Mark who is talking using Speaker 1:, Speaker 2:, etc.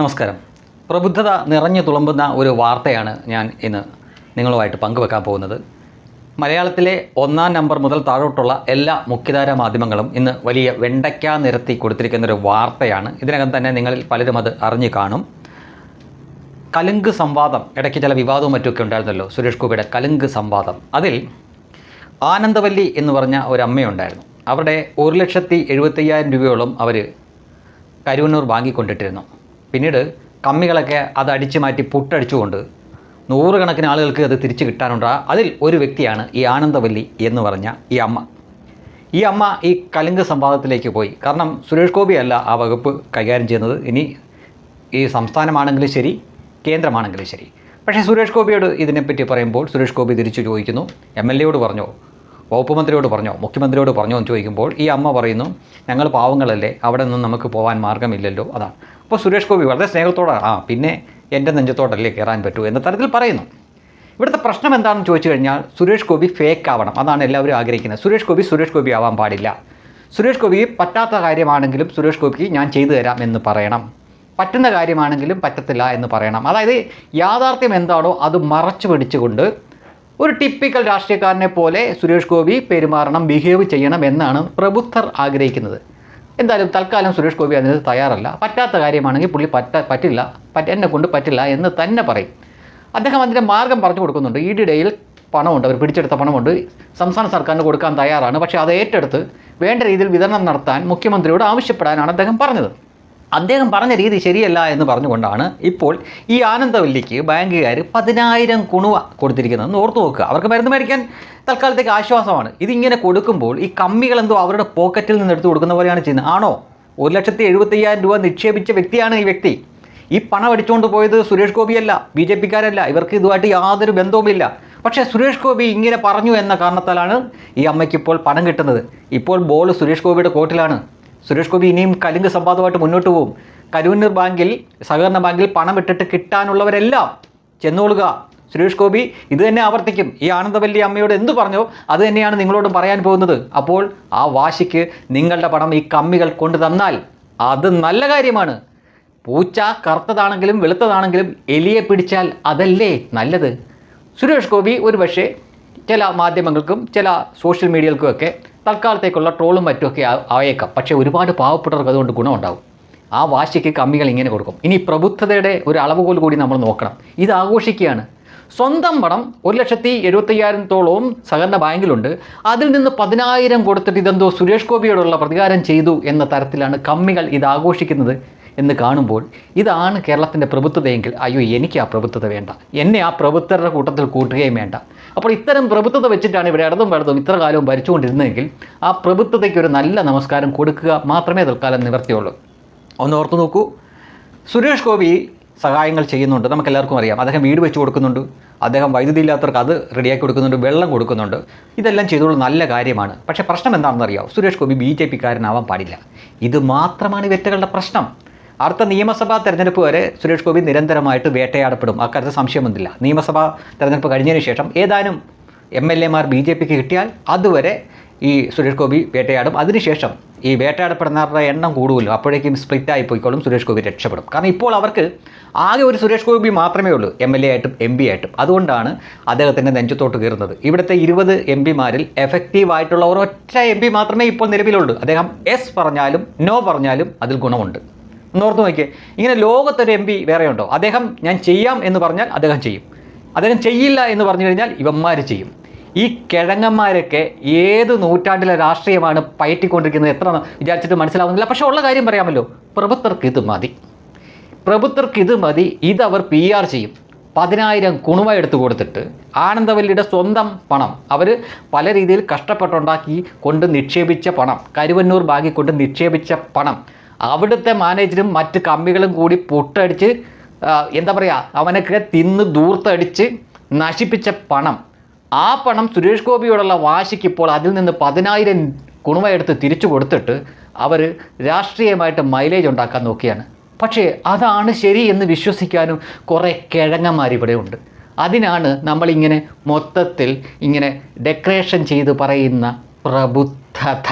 Speaker 1: നമസ്കാരം. പ്രബുദ്ധത നിറഞ്ഞു തുളുമ്പുന്ന ഒരു വാർത്തയാണ് ഞാൻ ഇന്ന് നിങ്ങളുമായിട്ട് പങ്കുവെക്കാൻ പോകുന്നത്. മലയാളത്തിലെ ഒന്നാം നമ്പർ മുതൽ താഴോട്ടുള്ള എല്ലാ മുഖ്യധാര മാധ്യമങ്ങളും ഇന്ന് വലിയ വെണ്ടയ്ക്ക നിരത്തി കൊടുത്തിരിക്കുന്ന ഒരു വാർത്തയാണ്. ഇതിനകം തന്നെ നിങ്ങളിൽ പലരും അത് അറിഞ്ഞു കാണും. കലുങ്ക് സംവാദം ഇടയ്ക്ക് ചില വിവാദവും മറ്റുമൊക്കെ ഉണ്ടായിരുന്നല്ലോ സുരേഷ് ഗോപിയുടെ കലുങ്ക് സംവാദം. അതിൽ ആനന്ദവല്ലി എന്ന് പറഞ്ഞ ഒരു അമ്മയുണ്ടായിരുന്നു. അവരുടെ ഒരു ലക്ഷത്തി എഴുപത്തയ്യായിരം രൂപയോളം അവർ കരുവന്നൂർ വാങ്ങിക്കൊണ്ടിട്ടിരുന്നു. പിന്നീട് കമ്മികളൊക്കെ അത് അടിച്ചു മാറ്റി പുട്ടടിച്ചുകൊണ്ട് നൂറുകണക്കിന് ആളുകൾക്ക് അത് തിരിച്ചു കിട്ടാനുണ്ട്. അതിൽ ഒരു വ്യക്തിയാണ് ഈ ആനന്ദവല്ലി എന്ന് പറഞ്ഞ ഈ അമ്മ. ഈ അമ്മ ഈ കലുങ്ക് സംവാദത്തിലേക്ക് പോയി. കാരണം സുരേഷ് ഗോപിയല്ല ആ വകുപ്പ് കൈകാര്യം ചെയ്യുന്നത്. ഇനി ഈ സംസ്ഥാനമാണെങ്കിലും ശരി കേന്ദ്രമാണെങ്കിലും ശരി. പക്ഷേ സുരേഷ് ഗോപിയോട് ഇതിനെപ്പറ്റി പറയുമ്പോൾ സുരേഷ് ഗോപി തിരിച്ചു ചോദിക്കുന്നു. എം എൽ എയോട് പറഞ്ഞോ? വകുപ്പ് മന്ത്രിയോട് പറഞ്ഞോ? മുഖ്യമന്ത്രിയോട് പറഞ്ഞോ എന്ന് ചോദിക്കുമ്പോൾ ഈ അമ്മ പറയുന്നു ഞങ്ങൾ പാവങ്ങളല്ലേ അവിടെ നിന്ന് നമുക്ക് പോകാൻ മാർഗമില്ലല്ലോ. അതാണ്. അപ്പോൾ സുരേഷ് ഗോപി വളരെ സ്നേഹത്തോടെ ആ പിന്നെ എന്റെ നെഞ്ചത്തോടല്ലേ കയറാൻ പറ്റൂ എന്ന തരത്തിൽ പറയുന്നു. ഇവിടുത്തെ പ്രശ്നം എന്താണെന്ന് ചോദിച്ചു കഴിഞ്ഞാൽ സുരേഷ് ഗോപി ഫേക്ക് ആവണം. അതാണ് എല്ലാവരും ആഗ്രഹിക്കുന്നത്. സുരേഷ് ഗോപി സുരേഷ് ഗോപി ആവാൻ പാടില്ല. സുരേഷ് ഗോപി പറ്റാത്ത കാര്യമാണെങ്കിലും സുരേഷ് ഗോപിക്ക് ഞാൻ ചെയ്തു തരാം എന്ന് പറയണം. പറ്റുന്ന കാര്യമാണെങ്കിലും പറ്റത്തില്ല എന്ന് പറയണം. അതായത് യാഥാർത്ഥ്യം എന്താണോ അത് മറച്ചു പിടിച്ചുകൊണ്ട് ഒരു ടിപ്പിക്കൽ രാഷ്ട്രീയക്കാരനെ പോലെ സുരേഷ് ഗോപി പെരുമാറണം ബിഹേവ് ചെയ്യണം എന്നാണ് പ്രബുദ്ധർ ആഗ്രഹിക്കുന്നത്. എന്തായാലും തൽക്കാലം സുരേഷ് ഗോപി അതിന് തയ്യാറല്ല. പറ്റാത്ത കാര്യമാണെങ്കിൽ പുള്ളി പറ്റ പറ്റില്ല. പറ്റ എന്നെ കൊണ്ട് പറ്റില്ല എന്ന് തന്നെ പറയും. അദ്ദേഹം അതിന്റെ മാർഗം പറഞ്ഞു കൊടുക്കുന്നുണ്ട്. ഇ പണമുണ്ട്. അവർ പിടിച്ചെടുത്ത പണമുണ്ട്. സംസ്ഥാന സർക്കാരിന് കൊടുക്കാൻ തയ്യാറാണ്. പക്ഷേ അത് ഏറ്റെടുത്ത് വേണ്ട രീതിയിൽ വിതരണം നടത്താൻ മുഖ്യമന്ത്രിയോട് ആവശ്യപ്പെടാനാണ് അദ്ദേഹം പറഞ്ഞത്. അദ്ദേഹം പറഞ്ഞ രീതി ശരിയല്ല എന്ന് പറഞ്ഞുകൊണ്ടാണ് ഇപ്പോൾ ഈ ആനന്ദവല്ലിക്ക് ബാങ്കുകാർ പതിനായിരം കുണുവ കൊടുത്തിരിക്കുന്നത് ഓർത്തു നോക്കുക അവർക്ക് മരുന്ന് മേടിക്കാൻ തൽക്കാലത്തേക്ക് ആശ്വാസമാണ്. ഇതിങ്ങനെ കൊടുക്കുമ്പോൾ ഈ കമ്മികൾ എന്തോ അവരുടെ പോക്കറ്റിൽ നിന്ന് എടുത്ത് കൊടുക്കുന്ന പോലെയാണ് ചെയ്യുന്നത്. ആണോ? ഒരു ലക്ഷത്തി എഴുപത്തയ്യായിരം രൂപ നിക്ഷേപിച്ച വ്യക്തിയാണ് ഈ വ്യക്തി. ഈ പണം അടിച്ചുകൊണ്ട് പോയത് സുരേഷ് ഗോപിയല്ല ബി ജെ പിക്കാരല്ല. ഇവർക്ക് ഇതുമായിട്ട് യാതൊരു ബന്ധവുമില്ല. പക്ഷേ സുരേഷ് ഗോപി ഇങ്ങനെ പറഞ്ഞു എന്ന കാരണത്താലാണ് ഈ അമ്മയ്ക്ക് ഇപ്പോൾ പണം കിട്ടുന്നത്. ഇപ്പോൾ ബോൾ സുരേഷ് ഗോപിയുടെ കോട്ടിലാണ് സുരേഷ് ഗോപി ഇനിയും കലുങ്ക് സംവാദമായിട്ട് മുന്നോട്ട് പോകും. കരൂന്നൂർ ബാങ്കിൽ സഹകരണ ബാങ്കിൽ പണം ഇട്ടിട്ട് കിട്ടാനുള്ളവരെല്ലാം ചെന്നോളുക. സുരേഷ് ഗോപി ഇത് തന്നെ ആവർത്തിക്കും. ഈ ആനന്ദവല്ലി അമ്മയോട് എന്ത് പറഞ്ഞോ അത് തന്നെയാണ് നിങ്ങളോടും പറയാൻ പോകുന്നത്. അപ്പോൾ ആ വാശിക്ക് നിങ്ങളുടെ പണം ഈ കമ്മികൾ കൊണ്ടു തന്നാൽ അത് നല്ല കാര്യമാണ്. പൂച്ച കറുത്തതാണെങ്കിലും വെളുത്തതാണെങ്കിലും എലിയെ പിടിച്ചാൽ അതല്ലേ നല്ലത്? സുരേഷ് ഗോപി ഒരു പക്ഷേ ചില മാധ്യമങ്ങൾക്കും ചില സോഷ്യൽ മീഡിയകൾക്കുമൊക്കെ തൽക്കാലത്തേക്കുള്ള ട്രോളും മറ്റുമൊക്കെ ആയേക്കാം. പക്ഷേ ഒരുപാട് പാവപ്പെട്ടവർക്ക് അതുകൊണ്ട് ഗുണമുണ്ടാവും. ആ വാശിക്ക് കമ്മികൾ ഇങ്ങനെ കൊടുക്കും. ഇനി പ്രബുദ്ധതയുടെ ഒരു അളവുകോൽ കൂടി നമ്മൾ നോക്കണം. ഇത് ആഘോഷിക്കുകയാണ്. സ്വന്തം പണം ഒരു ലക്ഷത്തി എഴുപത്തയ്യായിരത്തോളവും സഹകരണ ബാങ്കിലുണ്ട്. അതിൽ നിന്ന് പതിനായിരം കൊടുത്തിട്ട് ഇതെന്തോ സുരേഷ് ഗോപിയോടുള്ള പ്രതികാരം ചെയ്തു എന്ന തരത്തിലാണ് കമ്മികൾ ഇത് ആഘോഷിക്കുന്നത്. എന്ന് കാണുമ്പോൾ ഇതാണ് കേരളത്തിന്റെ പ്രഭുത്വതയെങ്കിൽ അയ്യോ എനിക്ക് ആ പ്രഭുത്വത വേണ്ട. എന്നെ ആ പ്രഭുത്വരുടെ കൂട്ടത്തിൽ കൂട്ടുകയും വേണ്ട. അപ്പോൾ ഇത്തരം പ്രഭുത്വത വെച്ചിട്ടാണ് ഇവിടെ ഇടതും വലതും ഇത്ര കാലവും ഭരിച്ചുകൊണ്ടിരുന്നതെങ്കിൽ ആ പ്രഭുത്വതയ്ക്ക് ഒരു നല്ല നമസ്കാരം കൊടുക്കുക മാത്രമേ തൽക്കാലം നിവർത്തിയുള്ളൂ. ഒന്ന് ഓർത്തു നോക്കൂ. സുരേഷ് ഗോപി സഹായങ്ങൾ ചെയ്യുന്നുണ്ട്. നമുക്ക് എല്ലാവർക്കും അറിയാം. അദ്ദേഹം വീട് വെച്ച് കൊടുക്കുന്നുണ്ട്. അദ്ദേഹം വൈദ്യുതി ഇല്ലാത്തവർക്ക് അത് റെഡിയാക്കി കൊടുക്കുന്നുണ്ട് വെള്ളം കൊടുക്കുന്നുണ്ട്. ഇതെല്ലാം ചെയ്തോളൂ നല്ല കാര്യമാണ്. പക്ഷേ പ്രശ്നം എന്താണെന്ന് സുരേഷ് ഗോപി ബി ജെ പിക്കാരനാവാൻ പാടില്ല. ഇത് മാത്രമാണ് ഈ വ്യക്തികളുടെ പ്രശ്നം. അടുത്ത നിയമസഭാ തെരഞ്ഞെടുപ്പ് വരെ സുരേഷ് ഗോപി നിരന്തരമായിട്ട് വേട്ടയാടപ്പെടും. അക്കാര്യത്തിൽ സംശയമൊന്നുമില്ല. നിയമസഭാ തെരഞ്ഞെടുപ്പ് കഴിഞ്ഞതിന് ശേഷം ഏതാനും എം എൽ എമാർ ബി ജെ പിക്ക് കിട്ടിയാൽ അതുവരെ ഈ സുരേഷ് ഗോപി വേട്ടയാടും. അതിനുശേഷം ഈ വേട്ടയാടപ്പെടുന്നവരുടെ എണ്ണം കൂടുമല്ലോ. അപ്പോഴേക്കും സ്പ്ലിറ്റ് ആയി പോയിക്കോളും സുരേഷ് ഗോപി രക്ഷപ്പെടും. കാരണം ഇപ്പോൾ അവർക്ക് ആകെ ഒരു സുരേഷ് ഗോപി മാത്രമേ ഉള്ളൂ. എം എൽ എ ആയിട്ടും എം പി ആയിട്ടും. അതുകൊണ്ടാണ് അദ്ദേഹത്തിന്റെ നെഞ്ചത്തോട്ട് കയറുന്നത്. ഇവിടുത്തെ ഇരുപത് എം പിമാരിൽ എഫക്റ്റീവ് ആയിട്ടുള്ള ഒരൊറ്റ എം പി മാത്രമേ ഇപ്പോൾ നിലവിലുള്ളൂ. അദ്ദേഹം എസ് പറഞ്ഞാലും നോ പറഞ്ഞാലും അതിൽ ഗുണമുണ്ട്. ഒന്നോർത്ത് നോക്കിയേ ഇങ്ങനെ ലോകത്തൊരു എം പി വേറെയുണ്ടോ? അദ്ദേഹം ഞാൻ ചെയ്യാം എന്ന് പറഞ്ഞാൽ അദ്ദേഹം ചെയ്യും. അദ്ദേഹം ചെയ്യില്ല എന്ന് പറഞ്ഞു കഴിഞ്ഞാൽ ഇവന്മാർ ചെയ്യും. ഈ കിഴങ്ങന്മാരൊക്കെ ഏത് നൂറ്റാണ്ടിലെ രാഷ്ട്രീയമാണ് പയറ്റിക്കൊണ്ടിരിക്കുന്നത് എത്ര വിചാരിച്ചിട്ട് മനസ്സിലാവുന്നില്ല. പക്ഷേ ഉള്ള കാര്യം പറയാമല്ലോ. പ്രഭുത്വർക്ക് ഇത് മതി. പ്രഭുത്വർക്ക് ഇത് മതി. ഇതവർ പി ആർ ചെയ്യും. പതിനായിരം കുണുവ എടുത്തു കൊടുത്തിട്ട് ആനന്ദവല്ലിയുടെ സ്വന്തം പണം അവർ പല രീതിയിൽ കഷ്ടപ്പെട്ടുണ്ടാക്കി കൊണ്ട് നിക്ഷേപിച്ച പണം. കരുവന്നൂർ ബാഗിൽ കൊണ്ട് നിക്ഷേപിച്ച പണം. അവിടുത്തെ മാനേജരും മറ്റ് കമ്പികളും കൂടി പൊട്ടടിച്ച് എന്താ പറയുക അവനൊക്കെ തിന്ന് ദൂർത്തടിച്ച് നശിപ്പിച്ച പണം. ആ പണം സുരേഷ് ഗോപിയോടുള്ള വാശിക്ക് ഇപ്പോൾ അതിൽ നിന്ന് പതിനായിരം കുണുവ എടുത്ത് തിരിച്ചു കൊടുത്തിട്ട് അവർ രാഷ്ട്രീയമായിട്ട് മൈലേജ് ഉണ്ടാക്കാൻ നോക്കിയാണ്. പക്ഷേ അതാണ് ശരി എന്ന് വിശ്വസിക്കാനും കുറേ കിഴങ്ങന്മാർ ഇവിടെ ഉണ്ട്. അതിനാണ് നമ്മളിങ്ങനെ മൊത്തത്തിൽ ഇങ്ങനെ ഡെക്കറേഷൻ ചെയ്ത് പറയുന്ന പ്രബുദ്ധത.